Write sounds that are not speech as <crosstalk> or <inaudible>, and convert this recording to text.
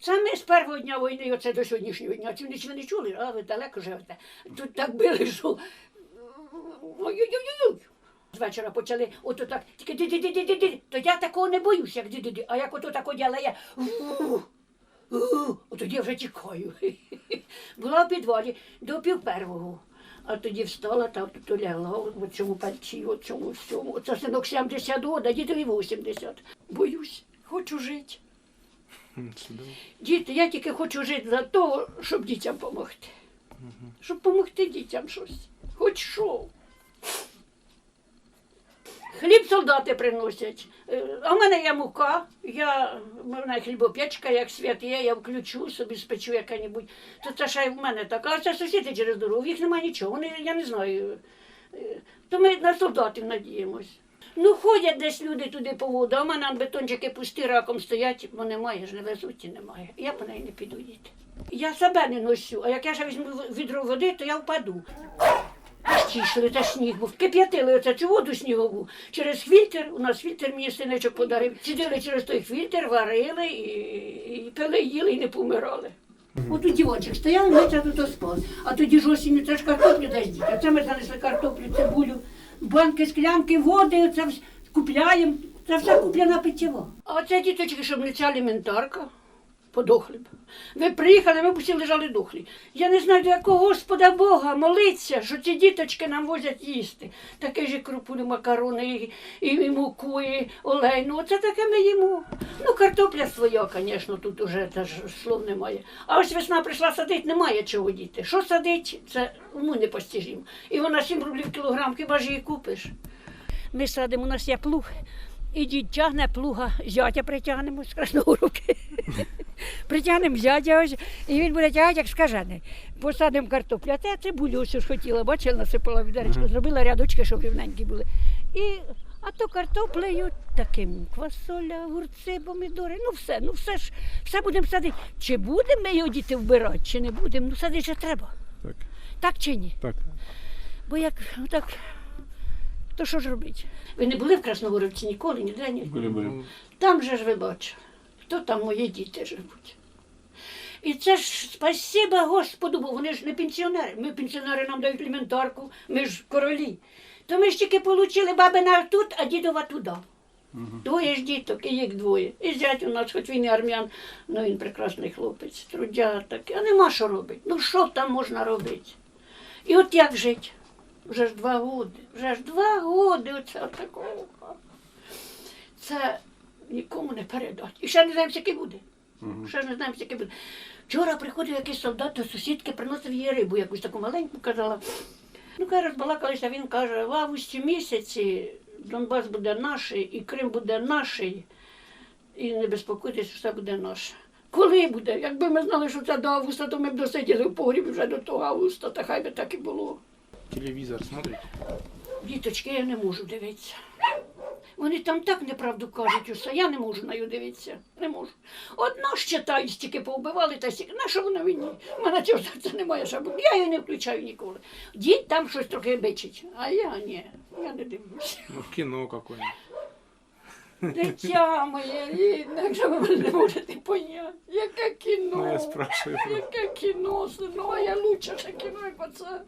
Це ми з першого дня війни, оце до сьогоднішнього дня. Чи ви не чули, а ви далеко живете. Тут так били, що. Ой-ой-ой-ой. З вечора почали ото так, тільки ди-ди-ди-ди-ди. То я такого не боюсь, як ди-ди-ди. А як ото так одяла я. Тоді вже тікаю. <laughs> Була в підвалі до пів первого. А тоді встала та тут лягла в цьому пальці, в цьому всьому. Оце синок 70 років, дідові 80. Боюсь, хочу жити. Чудово. Діти, я тільки хочу жити за того, щоб дітям допомогти. Щоб допомогти дітям щось. Хоч що. Хліб солдати приносять. Е, А в мене є мука, я, в мене хлібопечка, як свят є, я включу, собі спечу яка-небудь. То це ще й в мене така. А це сусіди через дорогу, їх немає нічого. Вони, я не знаю. Е, То ми на солдатів надіємось. Ну, ходять десь люди туди по воду, а в мене бетончики пусті раком стоять, бо немає ж, не везуть і немає. Я по неї не піду діти. Я себе не носю, а як я ще візьму відро води, то я впаду. Стішли та сніг був. Кип'ятили оце цю воду снігову через фільтр. У нас фільтр мені синочок подарив. Сиділи через той фільтр, варили і, і пили, їли і не помирали. От у дівочок стояли, ми це тут спали. А тоді ж осінню це ж картоплю дасть діти. Це ми занесли картоплю, цибулю, банки, склянки, води, це все купляємо. Це все купляна питєва. А оце діточки, щоб не ця аліментарка. Подохли б. Ви приїхали, б усі лежали дохлі. Я не знаю, до якого Господа Бога молиться, що ці діточки нам возять їсти. Таке ж і крупулю, макарони, і, і, муку, і олейну. Оце таке ми їмо. Ну, картопля своя, звісно, тут уже теж слов немає. А ось весна прийшла садити, немає чого діти. Що садить, це уму не постіжимо. І вона 7 рублів кілограм, хіба ж її купиш? Ми садимо, у нас є плуг. І дід тягне плуга, зятя притягнемо з Красногорівки. <laughs> Притягнемо зятя ось, і він буде тягати, як скажений. Посадимо картоплю. А це цибулю ось ж хотіла, бачила, насипала відеречко, зробила рядочки, щоб рівненькі були. І, а то картоплею таким квасоля, огурці, помідори, ну все, ну все ж, все будемо садити. Чи будемо ми його діти вбирати, чи не будемо? Ну садити же треба. Так, Так чи ні? так. Бо як так, то що ж робити? Ви не були в Красногорівці ніколи, ніде ні? Були, були. Там же ж ви бачили, хто там мої діти живуть. І це ж спасіба Господу, бо вони ж не пенсіонери. Ми пенсіонери нам дають елементарку, ми ж королі. То ми ж тільки отримали бабина тут, а дідова туди. Двоє ж діток, і їх двоє. І зять у нас, хоч він і армян, ну він прекрасний хлопець, трудяга такий, а нема що робити. Ну що там можна робити? І от як жити? Вже ж два роки, вже ж два роки оце такого. Це нікому не передати. І ще не знаємо, скільки буде. Ще не знаємо, скільки буде. Вчора приходив якийсь солдат до сусідки, приносив їй рибу, якусь таку маленьку казала. Ну, каже, розбалакалися, він каже, в августі місяці Донбас буде наш, і Крим буде наш, і не безпокойтесь, все буде наше. Коли буде? Якби ми знали, що це до августа, то ми б досиділи в погрібі вже до того августа, та хай би так і було. Телевизор смотрите? Діточки, я не можу дивитися. Вони там так неправду кажуть усе, я не можу на нею дивитися. Не можу. Одна ж читаю, стільки повбивали та стільки. На що вона мені? У мене цього серця немає шабу. Я її не включаю ніколи. Дід там щось трохи бичить, а я ні, я не дивлюся. Ну, кино какое-нибудь. Дитя моє рідне, якщо ви не можете поняти. Яке кіно? Ну, я спрашиваю. Яке кіно, сино, я лучше ще кіно, як оце.